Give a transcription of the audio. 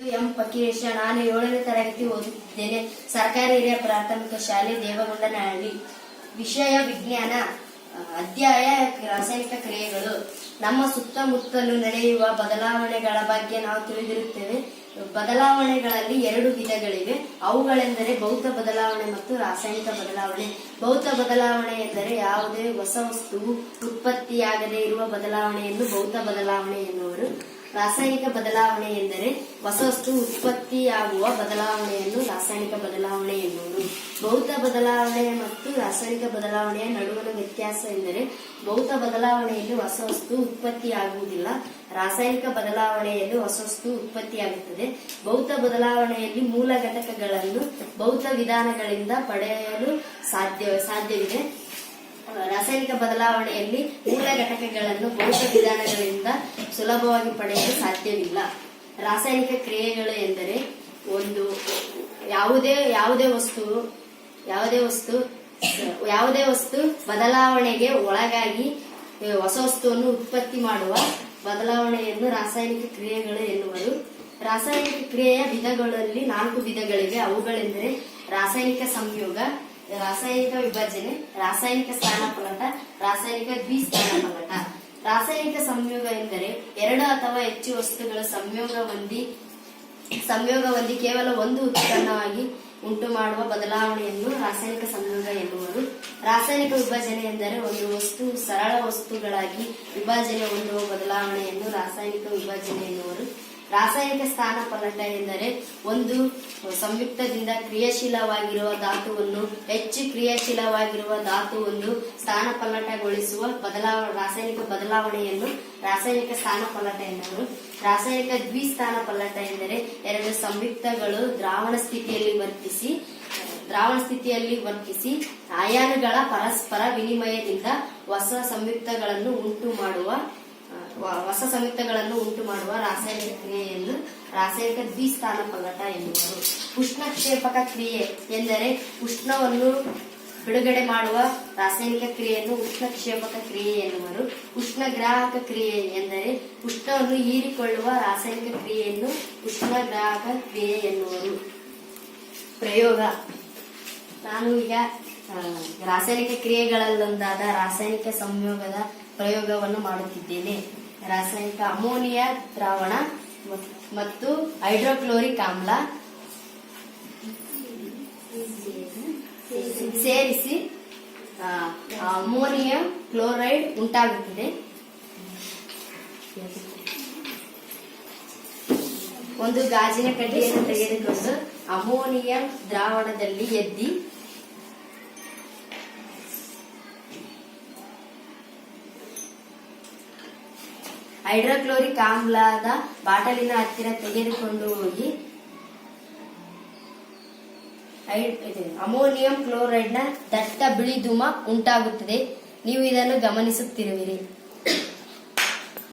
M ಫಕೀರೇಶ ನಾನು ಏಳನೇ ತರಗತಿ ಓದುತ್ತಿದ್ದೇನೆ. ಸರ್ಕಾರಿ ಹಿರಿಯ ಪ್ರಾಥಮಿಕ ಶಾಲೆ ದೇವಗೊಂಡನಹಳ್ಳಿ. ವಿಷಯ ವಿಜ್ಞಾನ ಅಧ್ಯಾಯ ರಾಸಾಯನಿಕ ಕ್ರಿಯೆಗಳು. ನಮ್ಮ ಸುತ್ತಮುತ್ತಲು ನಡೆಯುವ ಬದಲಾವಣೆಗಳ ಬಗ್ಗೆ ನಾವು ತಿಳಿದಿರುತ್ತೇವೆ. ಬದಲಾವಣೆಗಳಲ್ಲಿ ಎರಡು ವಿಧಗಳಿವೆ. ಅವುಗಳೆಂದರೆ ಭೌತ ಬದಲಾವಣೆ ಮತ್ತು ರಾಸಾಯನಿಕ ಬದಲಾವಣೆ. ಭೌತ ಬದಲಾವಣೆ ಎಂದರೆ ಯಾವುದೇ ಹೊಸ ವಸ್ತುವು ಉತ್ಪತ್ತಿಯಾಗದೇ ಇರುವ ಬದಲಾವಣೆಯನ್ನು ಭೌತ ಬದಲಾವಣೆ ಎನ್ನುವರು. ರಾಸಾಯನಿಕ ಬದಲಾವಣೆ ಎಂದರೆ ಹೊಸ ಉತ್ಪತ್ತಿಯಾಗುವ ಬದಲಾವಣೆಯನ್ನು ರಾಸಾಯನಿಕ ಬದಲಾವಣೆ ಎನ್ನುವುದು. ಭೌತ ಬದಲಾವಣೆ ಮತ್ತು ರಾಸಾಯನಿಕ ಬದಲಾವಣೆಯ ನಡುವಿನ ವ್ಯತ್ಯಾಸ ಎಂದರೆ ಭೌತ ಬದಲಾವಣೆಯಲ್ಲಿ ಹೊಸ ಉತ್ಪತ್ತಿಯಾಗುವುದಿಲ್ಲ. ರಾಸಾಯನಿಕ ಬದಲಾವಣೆಯಲ್ಲಿ ಹೊಸ ವಸ್ತು ಉತ್ಪತ್ತಿಯಾಗುತ್ತದೆ. ಭೌತ ಬದಲಾವಣೆಯಲ್ಲಿ ಮೂಲ ಘಟಕಗಳನ್ನು ಭೌತ ವಿಧಾನಗಳಿಂದ ಪಡೆಯಲು ಸಾಧ್ಯ, ಸಾಧ್ಯವಿದೆ. ರಾಸಾಯನಿಕ ಬದಲಾವಣೆಯಲ್ಲಿ ಮೂಲ ಘಟಕಗಳನ್ನು ಭೌತ ವಿಧಾನಗಳಿಂದ ಸುಲಭವಾಗಿ ಪಡೆಯಲು ಸಾಧ್ಯವಿಲ್ಲ. ರಾಸಾಯನಿಕ ಕ್ರಿಯೆಗಳು ಎಂದರೆ ಒಂದು ಯಾವುದೇ ಯಾವುದೇ ವಸ್ತು ಯಾವುದೇ ವಸ್ತು ಯಾವುದೇ ವಸ್ತು ಬದಲಾವಣೆಗೆ ಒಳಗಾಗಿ ಹೊಸ ವಸ್ತುವನ್ನು ಉತ್ಪತ್ತಿ ಮಾಡುವ ಬದಲಾವಣೆಯನ್ನು ರಾಸಾಯನಿಕ ಕ್ರಿಯೆಗಳು ಎನ್ನುವರು. ರಾಸಾಯನಿಕ ಕ್ರಿಯೆಯ ವಿಧಗಳಲ್ಲಿ ನಾಲ್ಕು ವಿಧಗಳಿವೆ. ಅವುಗಳೆಂದರೆ ರಾಸಾಯನಿಕ ಸಂಯೋಗ ರಾಸಾಯನಿಕ ವಿಭಜನೆ, ರಾಸಾಯನಿಕ ಸ್ಥಾನಪಲಟ ರಾಸಾಯನಿಕ ದ್ವಿಸ್ಥಾನಪಲ್ಲಟ ರಾಸಾಯನಿಕ ಸಂಯೋಗ ಎಂದರೆ ಎರಡು ಅಥವಾ ಹೆಚ್ಚು ವಸ್ತುಗಳ ಸಂಯೋಗ ಹೊಂದಿ ಸಂಯೋಗ ಹೊಂದಿ ಕೇವಲ ಒಂದು ಉತ್ಪನ್ನವಾಗಿ ಉಂಟು ಮಾಡುವ ಬದಲಾವಣೆಯನ್ನು ರಾಸಾಯನಿಕ ಸಂಯೋಗ ಎನ್ನುವರು. ರಾಸಾಯನಿಕ ವಿಭಜನೆ ಎಂದರೆ ಒಂದು ವಸ್ತು ಸರಳ ವಸ್ತುಗಳಾಗಿ ವಿಭಜನೆ ಹೊಂದುವ ಬದಲಾವಣೆಯನ್ನು ರಾಸಾಯನಿಕ ವಿಭಜನೆ ಎನ್ನುವರು. ರಾಸಾಯನಿಕ ಸ್ಥಾನ ಪಲ್ಲಟ ಎಂದರೆ ಒಂದು ಸಂಯುಕ್ತದಿಂದ ಕ್ರಿಯಾಶೀಲವಾಗಿರುವ ಧಾತುವನ್ನು, ಹೆಚ್ಚು ಕ್ರಿಯಾಶೀಲವಾಗಿರುವ ಧಾತುವನ್ನು ಸ್ಥಾನ ಪಲಟಗೊಳಿಸುವ ಬದಲಾವ, ರಾಸಾಯನಿಕ ಬದಲಾವಣೆಯನ್ನು ರಾಸಾಯನಿಕ ಸ್ಥಾನ ಪಲ್ಲಟ ಎಂದರು ರಾಸಾಯನಿಕ ದ್ವಿಸ್ಥಾನ ಪಲ್ಲಟ ಎಂದರೆ ಎರಡು ಸಂಯುಕ್ತಗಳು ದ್ರಾವಣ ಸ್ಥಿತಿಯಲ್ಲಿ ವರ್ತಿಸಿ, ದ್ರಾವಣ ಸ್ಥಿತಿಯಲ್ಲಿ ವರ್ತಿಸಿ ಆಯಾನುಗಳ ಪರಸ್ಪರ ವಿನಿಮಯದಿಂದ ಹೊಸ ಸಂಯುಕ್ತಗಳನ್ನು ಉಂಟು ಮಾಡುವ ಹೊಸ ಸಂಯುಕ್ತಗಳನ್ನು ಉಂಟು ಮಾಡುವ ರಾಸಾಯನಿಕ ಕ್ರಿಯೆಯನ್ನು ರಾಸಾಯನಿಕ ದ್ವಿಸ್ಥಾನ ಪಗಟ ಎನ್ನುವರು. ಉಷ್ಣಕ್ಷೇಪಕ ಕ್ರಿಯೆ ಎಂದರೆ ಉಷ್ಣವನ್ನು ಬಿಡುಗಡೆ ಮಾಡುವ ರಾಸಾಯನಿಕ ಕ್ರಿಯೆಯನ್ನು ಉಷ್ಣಕ್ಷೇಪಕ ಕ್ರಿಯೆ ಎನ್ನುವರು. ಉಷ್ಣಗ್ರಾಹಕ ಕ್ರಿಯೆ ಎಂದರೆ ಉಷ್ಣವನ್ನು ಹೀರಿಕೊಳ್ಳುವ ರಾಸಾಯನಿಕ ಕ್ರಿಯೆಯನ್ನು ಉಷ್ಣಗ್ರಾಹಕ ಕ್ರಿಯೆ ಎನ್ನುವರು. ಪ್ರಯೋಗ. ನಾನು ಈಗ ರಾಸಾಯನಿಕ ಕ್ರಿಯೆಗಳಲ್ಲೊಂದಾದ ರಾಸಾಯನಿಕ ಸಂಯೋಗದ ಪ್ರಯೋಗವನ್ನು ಮಾಡುತ್ತಿದ್ದೇನೆ. ರಾಸಾಯನಿಕ ಅಮೋನಿಯಾ, ದ್ರಾವಣ ಮತ್ತು ಹೈಡ್ರೋಕ್ಲೋರಿಕ್ ಆಮ್ಲ ಸೇರಿಸಿ ಅಮೋನಿಯಂ ಕ್ಲೋರೈಡ್ ಉಂಟಾಗುತ್ತದೆ. ಒಂದು ಗಾಜಿನ ಕಡ್ಡಿಯನ್ನು ತೆಗೆದುಕೊಂಡು ಅಮೋನಿಯಂ ದ್ರಾವಣದಲ್ಲಿ ಎದ್ದಿ ಹೈಡ್ರೋಕ್ಲೋರಿಕ್ ಆಮ್ಲದ ಬಾಟಲಿನ ಹತ್ತಿರ ತೆಗೆದುಕೊಂಡು ಹೋಗಿ ಅಮೋನಿಯಂ ಕ್ಲೋರೈಡ್ನ ದಟ್ಟ ಬಿಳಿ ಧೂಮ ಉಂಟಾಗುತ್ತದೆ. ನೀವು ಇದನ್ನು ಗಮನಿಸುತ್ತಿರುವಿರಿ.